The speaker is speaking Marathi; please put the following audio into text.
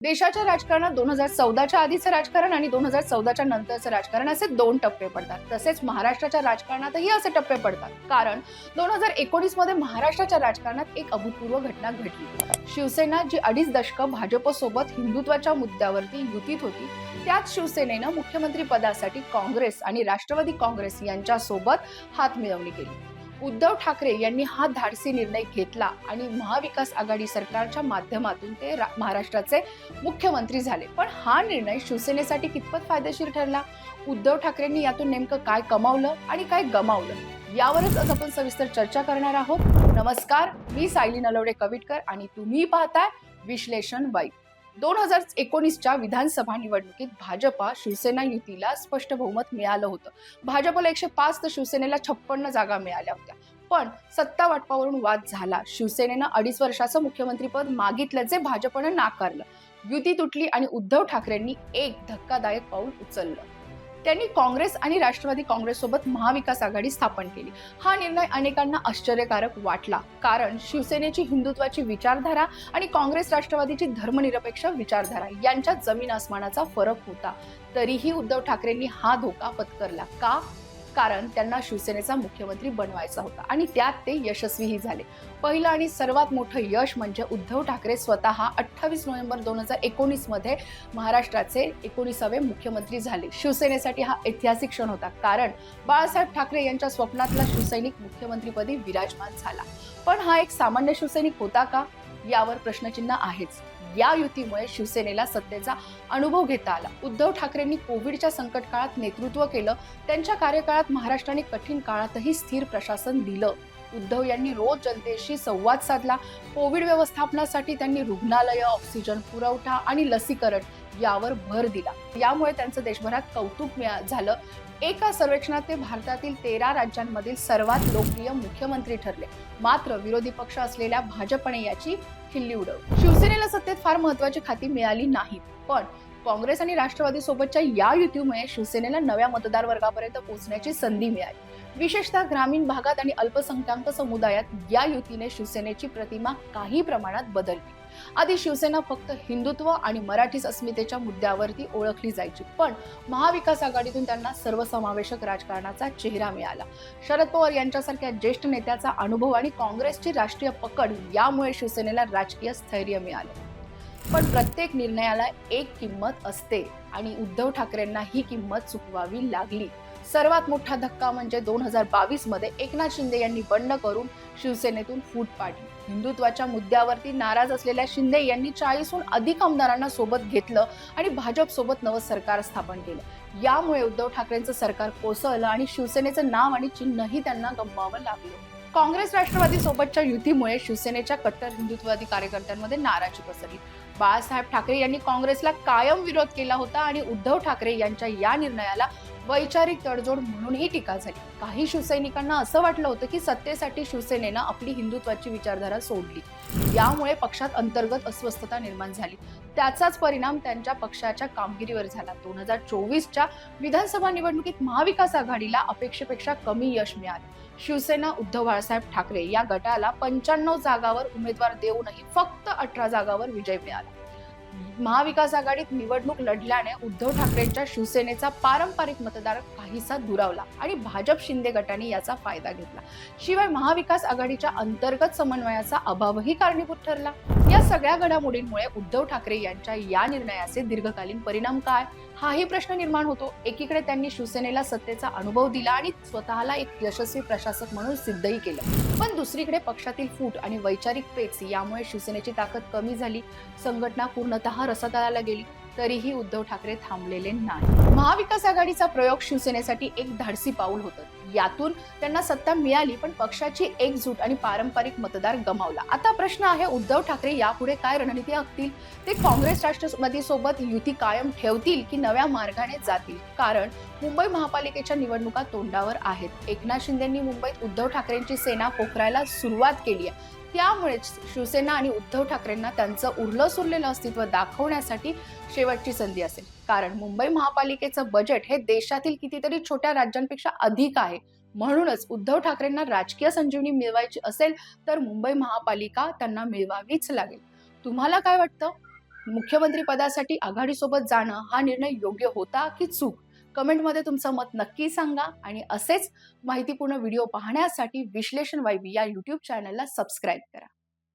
देशाच्या राजकारणात दोन हजार चौदाच्या आधीचं राजकारण आणि दोन हजार चौदाच्या नंतरचं राजकारण असे दोन टप्पे पडतात. तसेच महाराष्ट्राच्या राजकारणातही असे टप्पे पडतात. कारण दोन हजार एकोणीसमध्ये महाराष्ट्राच्या राजकारणात एक अभूतपूर्व घटना घडली. शिवसेना जी अडीच दशकं भाजपसोबत हिंदुत्वाच्या मुद्द्यावरती युतीत होती त्याच शिवसेनेनं मुख्यमंत्री पदासाठी काँग्रेस आणि राष्ट्रवादी काँग्रेस यांच्यासोबत हात मिळवणी केली. उद्धव ठाकरे यांनी हा धाडसी निर्णय घेतला आणि महाविकास आघाडी सरकारच्या माध्यमातून ते रा- महाराष्ट्राचे मुख्यमंत्री झाले. पण हा निर्णय शिवसेनेसाठी कितपत फायदेशीर ठरला? उद्धव ठाकरेंनी यातून नेमकं काय कमावलं आणि काय गमावलं? यावरच आज आपण सविस्तर चर्चा करणार आहोत. नमस्कार मी सायली नलवडे कविटकर आणि तुम्ही पाहताय विश्लेषण वाईट. दोन हजार एकोणीसच्या विधानसभा निवडणुकीत भाजपा शिवसेना युतीला स्पष्ट बहुमत मिळालं होतं. भाजपला एकशे पाच तर शिवसेनेला छप्पन्न जागा मिळाल्या होत्या. पण सत्ता वाटपावरून वाद झाला. शिवसेनेनं अडीच वर्षाचं मुख्यमंत्रीपद मागितलं जे भाजपनं नाकारलं. युती तुटली आणि उद्धव ठाकरेंनी एक धक्कादायक पाऊल उचललं. त्यांनी काँग्रेस आणि राष्ट्रवादी काँग्रेससोबत महाविकास आघाडी स्थापन केली. हा निर्णय अनेकांना आश्चर्यकारक वाटला. कारण शिवसेनेची हिंदुत्वाची विचारधारा आणि काँग्रेस राष्ट्रवादीची धर्मनिरपेक्ष विचारधारा यांच्यात जमीन आसमानाचा फरक होता. तरीही उद्धव ठाकरेंनी हा धोका पत्करला. का? कारण त्यांना शिवसेनेचा मुख्यमंत्री बनवायचा होता. आणि त्यात ते यशस्वीही झाले. पहिलं आणि सर्वात मोठं यश म्हणजे उद्धव ठाकरे स्वतः अठ्ठावीस नोव्हेंबर दोन हजार एकोणीसमध्ये महाराष्ट्राचे एकोणीसावे मुख्यमंत्री झाले. शिवसेनेसाठी हा ऐतिहासिक क्षण होता. कारण बाळासाहेब ठाकरे यांच्या स्वप्नातला शिवसैनिक मुख्यमंत्रीपदी विराजमान झाला. पण हा एक सामान्य शिवसैनिक होता का? यावर प्रश्नचिन्ह आहेच. या युतीमुळे शिवसेनेला सत्तेचा अनुभव घेता आला. उद्धव ठाकरेंनी कोविडच्या संकट काळात नेतृत्व केलं. त्यांच्या कार्यकाळात महाराष्ट्राने कठीण काळातही स्थिर प्रशासन दिलं. उद्धव यांनी रोज जनतेशी संवाद साधला. कोविड व्यवस्थापनासाठी त्यांनी रुग्णालय ऑक्सिजन पुरवठा आणि लसीकरण यावर भर दिला. यामुळे त्यांचं देशभरात कौतुक मिळा- झालं. एका सर्वेक्षणात ते भारतातील तेरा राज्यांमधील सर्वात लोकप्रिय मुख्यमंत्री ठरले. मात्र विरोधी पक्ष असलेल्या भाजपने याची खिल्ली उडवली. शिवसेनेला सत्तेत फार महत्वाची खाती मिळाली नाहीत पण काँग्रेस आणि राष्ट्रवादी सोबतच्या या युतीमुळे शिवसेनेला नव्या मतदार वर्गापर्यंत पोहोचण्याची संधी मिळाली. विशेषतः ग्रामीण भागात आणि अल्पसंख्याक समुदायात या युतीने शिवसेनेची प्रतिमा काही प्रमाणात बदलली. आधी शिवसेना फक्त हिंदुत्व आणि मराठी अस्मितेच्या मुद्द्यावरती ओळखली जायची पण महाविकास आघाडीतून त्यांना सर्वसमावेशक राजकारणाचा चेहरा मिळाला. शरद पवार यांच्यासारख्या ज्येष्ठ नेत्याचा अनुभव आणि काँग्रेसची राष्ट्रीय पकड यामुळे शिवसेनेला राजकीय स्थैर्य मिळालं. पण प्रत्येक निर्णयाला एक किंमत असते आणि उद्धव ठाकरेंना ही किंमत चुकवावी लागली. सर्वात मोठा धक्का म्हणजे दोन हजार बावीसमध्ये एकनाथ शिंदे यांनी बंड करून शिवसेनेतून फूट पाडली. हिंदुत्वाच्या मुद्द्यावरती नाराज असलेल्या शिंदे यांनी चाळीसहून अधिक आमदारांना सोबत घेतलं आणि भाजप सोबत नवं सरकार स्थापन केलं. यामुळे उद्धव ठाकरेंचं सरकार कोसळलं आणि शिवसेनेचं नाव आणि चिन्हही त्यांना गमवावं लागलं. काँग्रेस राष्ट्रवादी सोबतच्या युतीमुळे शिवसेनेच्या कट्टर हिंदुत्ववादी कार्यकर्त्यांमध्ये नाराजी पसरली. बाळासाहेब ठाकरे यांनी काँग्रेसला कायम विरोध केला होता आणि उद्धव ठाकरे यांच्या या निर्णयाला वैचारिक तडजोड म्हणूनही टीका झाली. काही शिवसैनिकांना असं वाटलं होतं की सत्तेसाठी शिवसेनेनं आपली हिंदुत्वाची विचारधारा सोडली. यामुळे पक्षात अंतर्गत अस्वस्थता निर्माण झाली. त्याचाच परिणाम त्यांच्या पक्षाच्या कामगिरीवर झाला. दोन हजार चोवीसच्या विधानसभा निवडणुकीत महाविकास आघाडीला अपेक्षेपेक्षा कमी यश मिळाले. शिवसेना उद्धव बाळासाहेब ठाकरे या गटाला पंच्याण्णव जागावर उमेदवार देऊनही फक्त अठरा जागावर विजय मिळाला. महाविकास आघाडीत निवडणूक लढल्याने उद्धव ठाकरेंच्या शिवसेनेचा पारंपरिक मतदार काहीसा दुरावला आणि भाजप शिंदे गटाने याचा फायदा घेतला. शिवाय महाविकास आघाडीच्या अंतर्गत समन्वयाचा अभावही कारणीभूत ठरला. या सगळ्या घडामोडींमुळे उद्धव ठाकरे यांच्या या निर्णयाचे दीर्घकालीन परिणाम काय? हाही प्रश्न निर्माण होतो. एकीकडे त्यांनी शिवसेनेला सत्तेचा अनुभव दिला आणि स्वतःला एक यशस्वी प्रशासक म्हणून सिद्धही केलं. पण दुसरीकडे पक्षातील फूट आणि वैचारिक पेच यामुळे शिवसेनेची ताकद कमी झाली. संघटना पूर्णतः रसातळाला गेली. तरीही उद्धव ठाकरे थांबलेले नाही. महाविकास आघाडीचा प्रयोग शिवसेनेसाठी एक धाडसी पाऊल होतं. यातून त्यांना सत्ता मिळाली पण पक्षाची एकजूट आणि पारंपरिक मतदार गमावला. आता प्रश्न आहे उद्धव ठाकरे यापुढे काय रणनीती आखतील? ते काँग्रेस राष्ट्रवादी सोबत युती कायम ठेवतील की नव्या मार्गाने जातील? कारण मुंबई महापालिकेच्या निवडणुका तोंडावर आहेत. एकनाथ शिंदेंनी मुंबईत उद्धव ठाकरेंची सेना पोखरायला सुरुवात केली आहे. त्यामुळेच शिवसेना आणि उद्धव ठाकरेंना त्यांचं उरलं सुरलेलं अस्तित्व दाखवण्यासाठी शेवटची संधी असेल. कारण मुंबई महापालिकेचं बजेट हे देशातील कितीतरी छोट्या राज्यांपेक्षा अधिक आहे. म्हणूनच उद्धव ठाकरेंना राजकीय संजीवनी मिळवायची असेल तर मुंबई महापालिका त्यांना मिळवावीच लागेल. तुम्हाला काय वाटतं? मुख्यमंत्री पदासाठी आघाडीसोबत जाणं हा निर्णय योग्य होता की चूक? कमेंटमध्ये तुमचं मत नक्की सांगा आणि असेच माहितीपूर्ण व्हिडिओ पाहण्यासाठी विश्लेषण वायबी या यूट्यूब चॅनलला सबस्क्राईब करा.